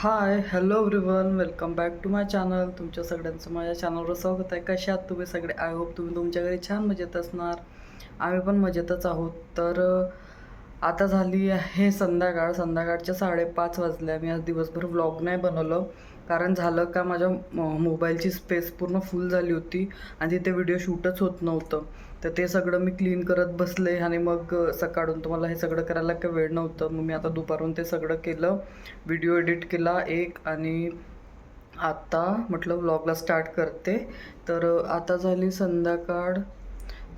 Hi hello everyone welcome back to my channel तुमच्या सगळ्यांचं माझ्या चॅनलवर स्वागत आहे. कशा आहात तुम्ही सगळे? आय होप तुम्ही तुमच्या घरी छान मजेत असणार. आम्ही पण मजेतच आहोत. तर आता झाली आहे संध्याकाळ. संध्याकाळच्या साडेपाच वाजल्या मी आज दिवसभर व्लॉग नाही बनवलं. कारण झालं का माझ्या मोबाईलची स्पेस पूर्ण फुल झाली होती आणि तिथे व्हिडिओ शूटच होत नव्हतं. तर ते सगळं मी क्लीन करत बसले आणि मग सकाळून तुम्हाला हे सगळं करायला काही वेळ नव्हतं. मग मी आता दुपारून ते सगळं केलं. व्हिडिओ एडिट केला एक आणि आत्ता म्हटलं व्लॉगला स्टार्ट करते. तर आता झाली संध्याकाळ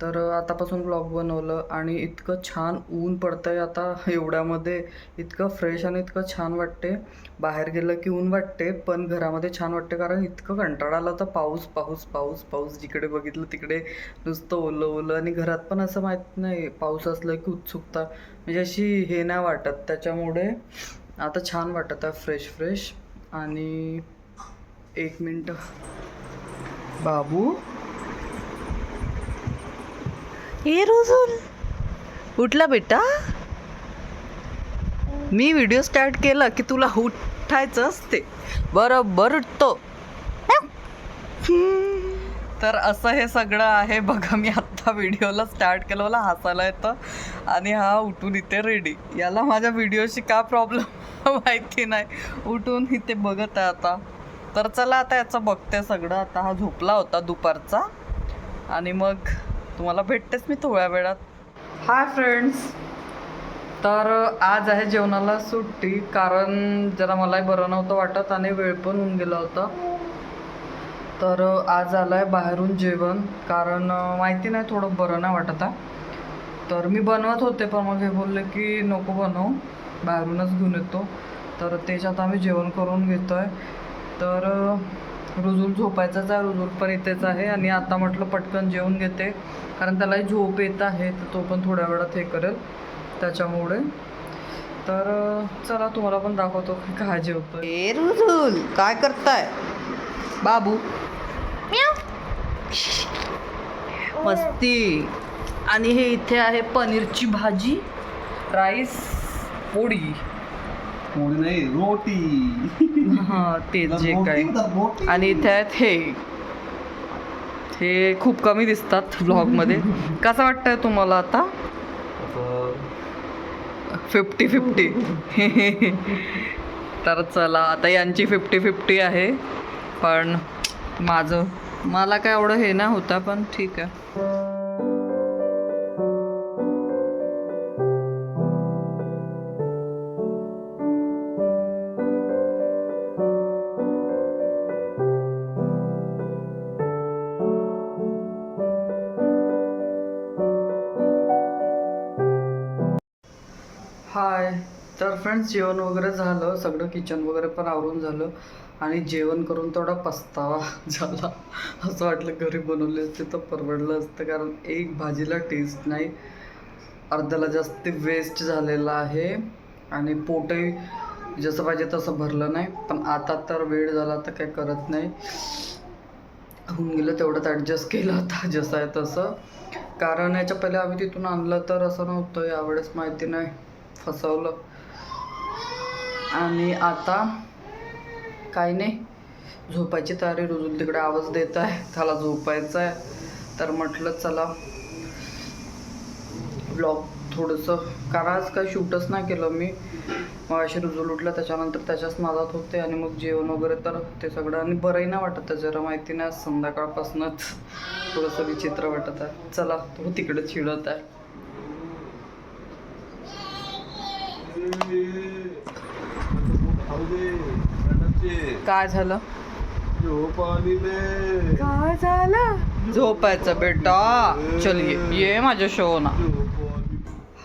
तर आतापासून ब्लॉग बनवलं आणि इतकं छान ऊन पडतं आहे आता एवढ्यामध्ये. इतकं फ्रेश आणि इतकं छान वाटते बाहेर गेलं की ऊन वाटते पण घरामध्ये छान वाटते कारण इतकं कंटाळा आला तर पाऊस पाऊस पाऊस पाऊस जिकडे बघितलं तिकडे नुसतं ओलं ओलं आणि घरात पण असं माहीत नाही पाऊस असलं की उत्सुकता. म्हणजे अशी हे नाही वाटत. त्याच्यामुळे आता छान वाटत आहे फ्रेश फ्रेश आणि एक मिनटं. बाबू? ए रोजूल उठला बेटा. मी व्हिडिओ स्टार्ट केला की तुला उठायचं असते. बरोबर उठतो. तर असं हे सगळं आहे. बघा मी आत्ता व्हिडिओला स्टार्ट केलं. मला हसायला येतं. आणि हा उठून इथे रेडी याला माझ्या व्हिडिओशी का प्रॉब्लेम माहिती नाही. उठून इथे बघत आहे आता. तर चला आता याचं बघते सगळं. आता हा झोपला होता दुपारचा. आणि मग तुम्हाला भेटतेच मी थोड्या वेळात. Hi friends. तर आज आहे जेवणाला सुट्टी कारण जरा मलाही बरं नव्हतं वाटत आणि वेळ पण होऊन गेला होता. तर आज आलं आहे बाहेरून जेवण कारण माहिती नाही थोडं बरं नाही वाटत आहे तर मी बनवत होते पण मग हे बोलले की नको बनवू बाहेरूनच घेऊन येतो. तर त्याच्यात आम्ही जेवण करून घेतो आहे तर रुजूल झोपायचाच आहे रुजूल पण इथेच आहे आणि आता म्हटलं पटकन जेवून घेते. कारण त्यालाही झोप येत आहे तर तो पण थोड्या वेळात हे करेल. त्याच्यामुळे. तर चला तुम्हाला पण दाखवतो की काय जेवतो ए रुजूल काय करताय? बाबू. मस्ती. आणि हे इथे आहे पनीरची भाजी राईस पोळी. पोळी नाही रोटी. हा तेच जे काय. आणि आहेत हे हे खूप कमी दिसतात व्लॉगमध्ये कसं वाटतंय तुम्हाला आता? Fifty fifty. तर चला आता यांची फिफ्टी फिफ्टी आहे. पण माझं मला काय एवढं हे नाही होता पण ठीक आहे. हाय तर फ्रेंड्स जेवण वगैरे झालं सगळं किचन वगैरे पण आवरून झालं आणि जेवण करून थोडा पस्तावा झाला. असं वाटलं घरी बनवले असते तर परवडलं असतं कारण एक भाजीला टेस्ट नाही. अर्ध्याला जास्त वेस्ट झालेला आहे आणि पोटही जसं पाहिजे तसं भरलं नाही. पण आता तर वेळ झाला तर काही करत नाही. होऊन गेलं तेवढंच ॲडजस्ट केलं आता जसं आहे तसं. कारण याच्या पहिले आम्ही तिथून आणलं तर असं नव्हतं यावेळेस माहिती नाही. फसवलं. आणि आता काही नाही. झोपायची तयारी रुजून तिकडे आवाज देत आहे. त्याला झोपायचं आहे. तर म्हटलं चला. ब्लॉग थोडंसं कारण आज काही शूटच नाही केलं मी. मग अशी रुजूल उठलं त्याच्यानंतर त्याच्याच नादात होते आणि मग जेवण वगैरे तर ते सगळं. आणि बरंही नाही वाटत आहे जरा माहिती नाही संध्याकाळपासूनच थोडंसं विचित्र वाटत आहे. चला तो तिकडे चिडत आहे. काय झालं? झोप आली ले. काय झालं? झोपायचं बेटा. चल ये ये माझ्या शो ना.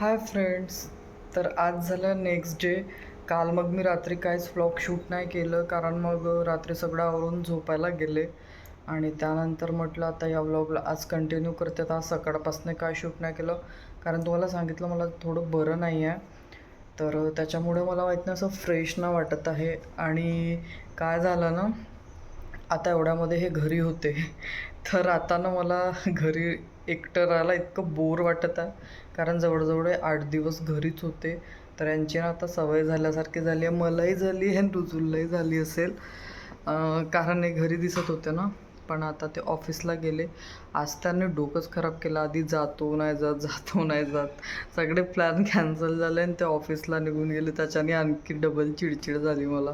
हाय फ्रेंड्स तर आज झालं नेक्स्ट डे. काल मग मी रात्री काहीच व्लॉग शूट नाही केलं कारण मग रात्री सगळं आवरून झोपायला गेले. आणि त्यानंतर म्हटलं आता या व्लॉगला आज कंटिन्यू करते. आज सकाळपासून काय शूट नाही केलं. कारण तुम्हाला सांगितलं मला थोडं बरं नाही आहे. तर त्याच्यामुळे मला माहीत नाही असं फ्रेश ना वाटत आहे. आणि काय झालं ना आता एवढ्यामध्ये हे घरी होते. तर आता ना मला घरी एकटं राहायला इतकं बोर वाटत आहे. कारण जवळजवळ आठ दिवस घरीच होते. तर यांची ना आता सवय झाल्यासारखी झाली आहे. मलाही झाली आहे आणि रुजुललाही झाली असेल. कारण हे घरी दिसत होते ना. पण आता ते ऑफिसला गेले. आज त्यांनी डोकंच खराब केलं. आधी जातो नाही जात जातो नाही जात. सगळे प्लॅन कॅन्सल झाले आणि ते ऑफिसला निघून गेले. त्याच्याने आणखी डबल चिडचिड झाली मला.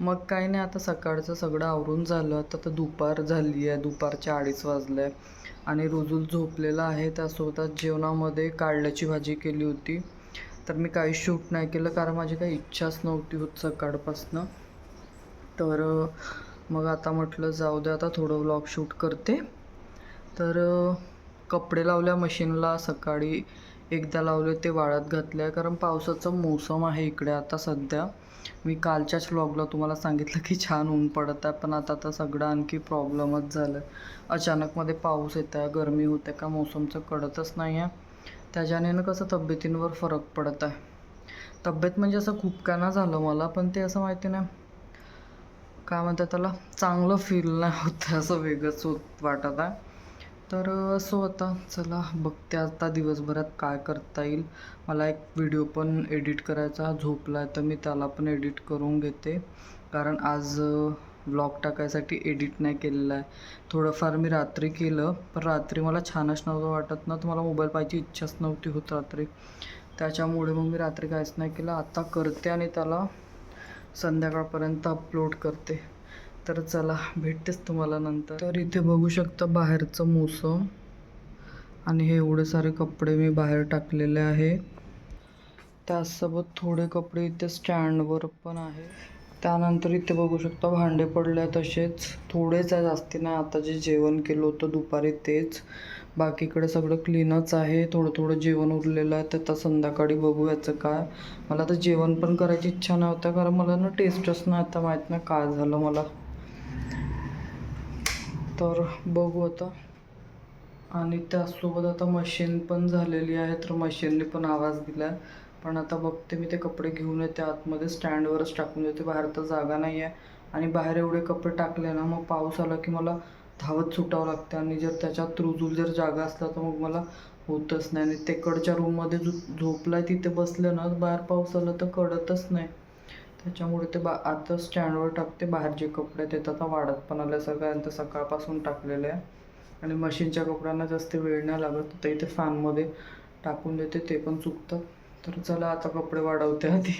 मग काही नाही आता सकाळचं सगळं आवरून झालं. आता तर दुपार झाली आहे. दुपारच्या अडीच वाजलं आहे. आणि रुजूल झोपलेला आहे. त्यासोबत जेवणामध्ये कारल्याची भाजी केली होती. तर मी काही शूट नाही केलं. कारण माझी काही इच्छाच नव्हती होत सकाळपासनं. तर मग आता म्हटलं जाऊ दे आता थोडं व्लॉग शूट करते. तर कपडे लावल्या मशीनला सकाळी एकदा लावले ते वाळत घातले कारण पावसाचं मोसम आहे इकडे आता सध्या. मी कालच्याच व्लॉगला तुम्हाला सांगितलं की छान ऊन पडत आहे पण आता तर सगळं आणखी प्रॉब्लेमच झालं. आहे अचानकमध्ये पाऊस येत आहे गरमी होते का मोसमचं कळतच नाही आहे. त्याच्याने ना कसं तब्येतींवर फरक पडत आहे. तब्येत म्हणजे असं खूप काय ना झालं मला पण ते असं माहिती नाही. काय म्हणतात त्याला चांगलं फील नाही होतं असं वेगळंच होत वाटत आहे. तर असं होतं चला बघते आता दिवसभरात काय करता येईल. मला एक व्हिडिओ पण एडिट करायचा झोपला आहे तर मी त्याला पण एडिट करून घेते. कारण आज व्लॉग टाकायसाठी एडिट नाही केलेलं आहे. थोडंफार मी रात्री केलं पण रात्री मला छानच नव्हतं वाटत ना. तर मला मोबाईल पाहायची इच्छाच नव्हती होत रात्री. त्याच्यामुळे मग मी रात्री काहीच नाही केलं. आता करते आणि त्याला संध्याकाळपर्यंत अपलोड करते. तर चला भेटतेच तुम्हाला नंतर. तर इथे बघू शकता बाहेरचं मोसम. आणि हे एवढे सारे कपडे मी बाहेर टाकलेले आहे. त्याचसोबत थोडे कपडे इथे स्टँडवर पण आहे. त्यानंतर इथे बघू शकता भांडे पडले तसेच थोडेच आहे जास्ती नाही. आता जे जेवण केलं होतं दुपारी तेच. बाकीकडे सगळं क्लीनच आहे. थोडं थोडं जेवण उरलेलं आहे. तर आता संध्याकाळी बघू याचं काय. मला तर जेवण पण करायची इच्छा नव्हतं. कारण मला ना टेस्टच नाही आता माहीत नाही काय झालं मला. तर बघू आता. आणि त्याचसोबत आता मशीन पण झालेली आहे. तर मशीनने पण आवाज दिला पण आता बघते मी ते कपडे घेऊन येते. आतमध्ये स्टँडवरच टाकून देते. बाहेर तर जागा नाही आहे आणि बाहेर एवढे कपडे टाकले ना मग पाऊस आला की मला धावत सुटावं लागते आणि जर त्याच्यात रुजूल जर जागा असला तर मग मला होतच नाही. आणि तिकडच्या रूममध्ये जो झोपलाय तिथे बसलं ना बाहेर पाऊस आला तर कळतच नाही. त्याच्यामुळे ते बा आता स्टँडवर टाकते बाहेर जे कपडे आहेत ते आता वाढत पण आल्या सगळ्यांचं सकाळपासून टाकलेले आहे. आणि मशीनच्या कपड्यांना जास्त वेळ नाही लागत. तर इथे फॅनमध्ये टाकून देते ते पण चुकतं. तर चला आता कपडे वाढवते आधी.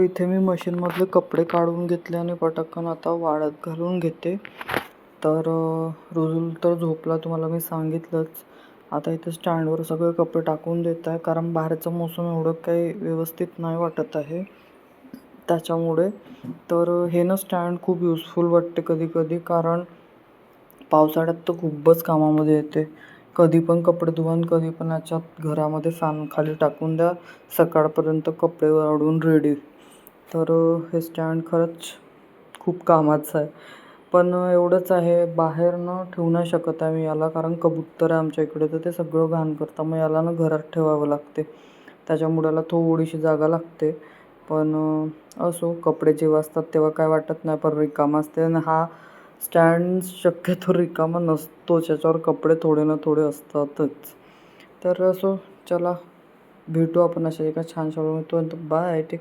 तर इथे मी मशीनमधले कपडे काढून घेतले आणि पटकन आता वाळत घालून घेते. तर रुजूल रुजुल तर झोपला तुम्हाला मी सांगितलंच. आता इथे स्टँडवर सगळे कपडे टाकून देत आहे कारण बाहेरचं मोसम एवढं काही व्यवस्थित नाही वाटत आहे. त्याच्यामुळे तर हे ना स्टँड खूप युजफुल वाटते कधी कधी कारण पावसाळ्यात तर खूपच कामामध्ये येते. कधी पण कपडे धुवा कधी पण याच्यात घरामध्ये फॅन खाली टाकून द्या. सकाळपर्यंत कपडे अडून रेडी तर हे स्टँड खरंच खूप कामाचं आहे. पण एवढंच आहे बाहेर न ठेवू नाही शकत आहे मी याला कारण कबुतर आहे आमच्या इकडे तर ते सगळं घाण करतं. मग याला ना घरात ठेवावं लागते. त्याच्यामुळे याला थोडीशी जागा लागते. पण असो कपडे जेव्हा असतात तेव्हा काय वाटत नाही पण रिकामा असते. आणि हा स्टँड शक्यतो रिकामा नसतोच. याच्यावर कपडे थोडे ना थोडे असतातच. तर असो चला भेटू आपण अशा एका छानशा बाय टेक